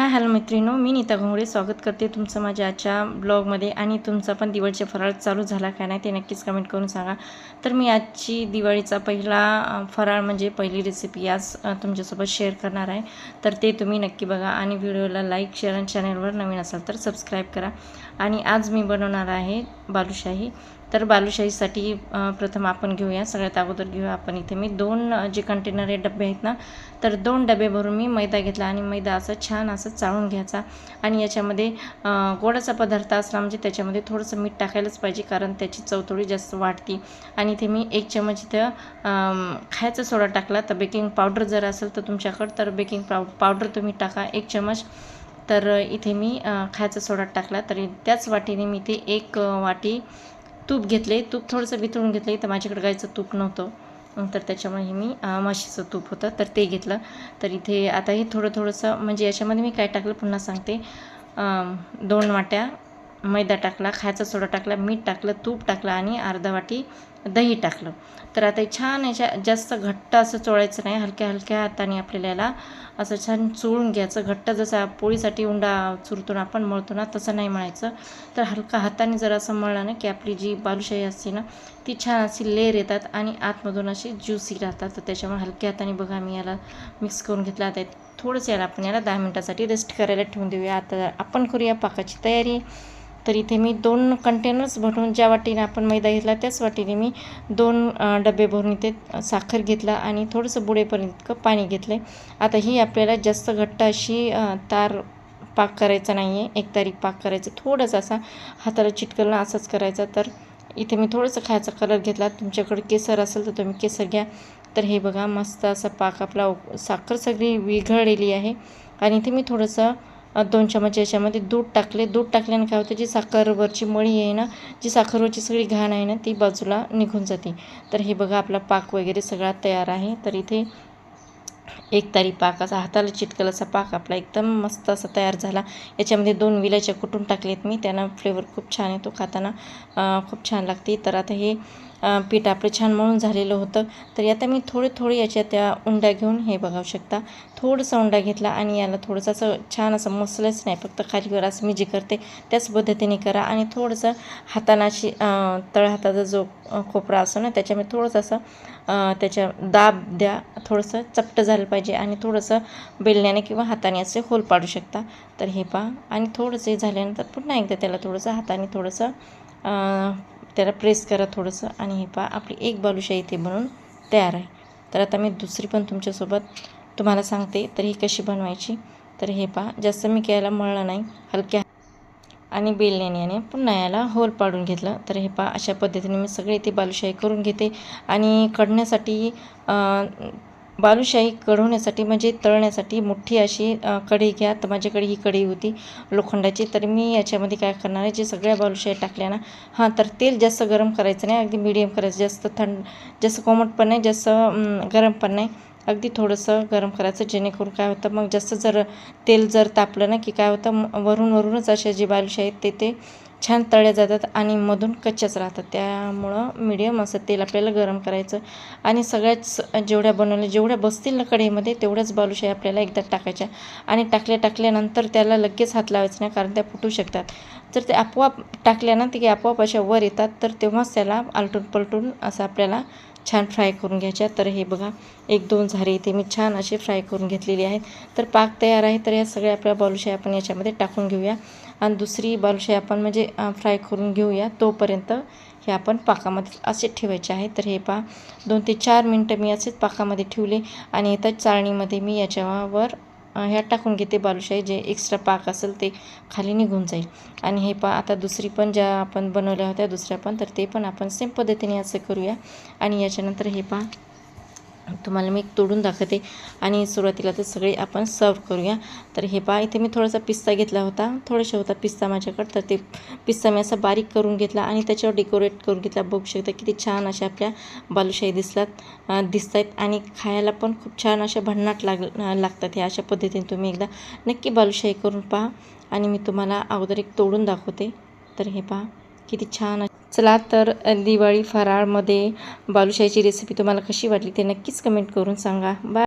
Hi hello मैत्रिणो मी नीता घोंगडे स्वागत करते तुमचं माझ्या आजच्या ब्लॉगमध्ये आणि तुमचा पण दिवाळीचे फराळ चालू झाला का नाही ते नक्कीच कमेंट करून सांगा. तर मी आजची दिवाळीचा पहिला फराळ म्हणजे पहिली रेसिपी आज तुमच्यासोबत शेअर करणार आहे. तर ते तुम्ही नक्की बघा आणि व्हिडिओला लाईक शेअर आणि चॅनलवर नवीन असाल तर सबस्क्राईब करा. आणि आज मी बनवणार आहे बालुशाही. तर बालुशाहीसाठी प्रथम आपण घेऊया सगळ्यात अगोदर घेऊया आपण इथे. मी दोन जे कंटेनर आहे डबे आहेत ना तर दोन डबे भरून मी मैदा घेतला आणि मैदा असं छान असं चाळून घ्यायचा आणि याच्यामध्ये गोडाचा पदार्थ असला म्हणजे त्याच्यामध्ये थोडंसं मीठ टाकायलाच पाहिजे कारण त्याची चव थोडी जास्त वाढती. आणि इथे मी एक चमच इथं खायचा सोडा टाकला. तर बेकिंग पावडर जर असेल तर तुमच्याकडं तर बेकिंग पाव पावडर तुम्ही टाका एक चमच. तर इथे मी खायचा सोडा टाकला. तरी त्याच वाटीने मी ते एक वाटी तूप घेतले तूप थोडंसं वितळून घेतले तर माझ्याकडे गायचं तूप नव्हतं. तर त्याच्यामुळे मी म्हशीचं तूप होतं तर ते घेतलं. तर इथे आता हे थोडं थोडंसं म्हणजे याच्यामध्ये मी काय टाकलं पुन्हा सांगते. दोन वाट्या मैदा टाकला खायचा सोडा टाकला मीठ टाकलं तूप टाकलं आणि अर्धा वाटी दही टाकलं. तर आता छान याच्या जास्त घट्ट असं चोळायचं नाही. हलक्या हलक्या हाताने आपल्याला याला असं छान चोळून घ्यायचं. घट्ट जसं पोळीसाठी उंडा चुरतो ना आपण मळतो ना तसं नाही मळायचं. तर हलका हाताने जर असं मळलं ना की आपली जी बालुशाही असते ना ती छान अशी लेर येतात आणि आतमधून अशी ज्युसी राहतात. तर त्याच्यामुळे हलक्या हाताने बघा मी याला मिक्स करून घेतला. आता थोडंसं याला आपण याला दहा मिनटासाठी रेस्ट करायला ठेवून देऊया. आता आपण करूया पाकाची तयारी. तर इथे मी दोन कंटेनर्स भरून ज्या वाटीने आपण मैदा घेतला त्याच वाटीने मी दोन डबे भरून इथे साखर घेतला आणि थोडंसं बुडेपर्यंत इतकं पाणी घेतलं आहे आता ही आपल्याला जास्त घट्ट अशी तार पाक करायचा नाही आहे एक तारीख पाक करायचं. थोडंसं असा हाताला चिटकलनं असंच करायचा. तर इथे मी थोडंसं खायचा कलर घेतला. तुमच्याकडे केसर असेल तर तुम्ही केसर घ्या. तर हे बघा मस्त असा पाक आपला साखर सगळी विघळलेली आहे. आणि इथे मी थोडंसं दोन चमचे याच्यामध्ये दूध टाकले. दूध टाकल्याने काय होतं जी साखरवरची मळी आहे ना जी साखरवरची सगळी घाण आहे ना ती बाजूला निघून जाते. तर हे बघा आपला पाक वगैरे सगळा तयार आहे. तर इथे एक तारी पाक असा हाताला चिटकल असा पाक आपला एकदम मस्त असा तयार झाला. याच्यामध्ये दोन विलायच्या कुटून टाकलेत मी. त्यानं फ्लेवर खूप छान येतो खाताना खूप छान लागते. तर आता हे पीठ आपलं छान मळून झालेलं होतं. तर आता मी थोडे थोडे याच्या त्या उंड्या घेऊन हे बघावू शकता. थोडंसं उंडा घेतला आणि याला थोडंसं असं छान असं मसलंच नाही फक्त खालीवर असं मी जे करते त्याच पद्धतीने करा आणि थोडंसं हातानाशी तळहाताचा जो कोपरा असतो ना त्याच्यामध्ये थोडंसं असं त्याच्या दाब द्या. थोडंसं चपटं झालं पाहिजे आणि थोडंसं बेलण्याने किंवा हाताने असे होल पाडू शकता. तर हे पहा. आणि थोडंसं हे झाल्यानंतर पुन्हा एकदा त्याला थोडंसं हाताने थोडंसं त्याला प्रेस करा थोडंसं आणि हे पहा आपली एक बालुशाही इथे बनवून तयार आहे. तर आता मी दुसरी पण तुमच्यासोबत तुम्हाला सांगते तर ही कशी बनवायची? तर हे पहा जास्त मी केला मळलं नाही हलक्या आणि बेलण्याने पुन्हा याला होल पाडून घेतलं. तर हे पहा अशा पद्धतीने मी सगळे इथे बालुशाही करून घेते. आणि कढण्यासाठी बालुशाही कढवण्यासाठी म्हणजे तळण्यासाठी मोठी अशी कढई घ्या. तर माझ्याकडे ही कढई होती लोखंडाची. तर मी याच्यामध्ये काय करणार आहे जे सगळ्या बालुशाही टाकल्या ना हां तर तेल जास्त गरम करायचं नाही. अगदी मिडियम करायचं. जास्त थंड जास्त कोमट पण नाही जास्त गरम पण नाही. अगदी थोडंसं गरम करायचं जेणेकरून काय होतं मग जास्त जर तेल जर तापलं ना की काय होतं म- वरून वरूनच अशा जे बालूशाही आहेत ते ते छान तळल्या जातात आणि मधून कच्च्याच राहतात. त्यामुळं मिडियम असं तेल आपल्याला गरम करायचं आणि सगळ्याच जेवढ्या बनवल्या जेवढ्या बसतील ना कढईमध्ये तेवढ्याच बालुशाही आपल्याला एकदा टाकायच्या आणि टाकल्या टाकल्यानंतर त्याला लगेच हात लावायचं नाही कारण त्या फुटू शकतात. जर ते आपोआप टाकल्या ना ते आपोआप अशा वर येतात तर तेव्हाच त्याला आलटून पलटून असं आपल्याला छान फ्राय करून घ्यायच्या. तर हे बघा एक दोन झारे इथे मी छान असे फ्राय करून घेतलेली आहेत. तर पाक तयार आहे तर या सगळ्या आपल्या बालुशाही आपण याच्यामध्ये टाकून घेऊया. आणि दुसरी बालुशाही आपण म्हणजे फ्राय करून घेऊया. तोपर्यंत हे आपण पाकामध्ये असे ठेवायचे आहे. तर हे पहा दोन ते चार मिनटं मी असेच पाकामध्ये ठेवले. आणि इथं चाळणीमध्ये मी याच्यावर ह्यात ह्या टाकून घेते बालुशाही. जे एक्स्ट्रा पाक असेल ते खाली निघून जाईल. आणि हे पा आता दुसरी पण ज्या आपण बनवल्या होत्या दुसऱ्या पण तर ते पण आपण सेम पद्धतीने असं करूया. आणि याच्यानंतर हे पहा तुम्हाला मी एक तोडून दाखवते. आणि सुरुवातीला ते सगळे आपण सर्व करूया. तर हे पहा इथे मी थोडासा पिस्ता घेतला होता. थोडासा होता पिस्ता माझ्याकडं. तर ते पिस्ता मी असा बारीक करून घेतला आणि त्याच्यावर डेकोरेट करून घेतला. बघू शकता किती छान अशा आपल्या बालुशाही दिसलात दिसत आहेत आणि खायला पण खूप छान अशा भन्नाट लाग लागतात हे अशा पद्धतीने तुम्ही एकदा नक्की बालुशाही करून पहा. आणि मी तुम्हाला अगोदर एक तोडून दाखवते. तर हे पहा किती छान चला तर दिवाळी फराळमध्ये बालुशाहीची रेसिपी तुम्हाला कशी वाटली ते नक्कीच कमेंट करून सांगा. बाय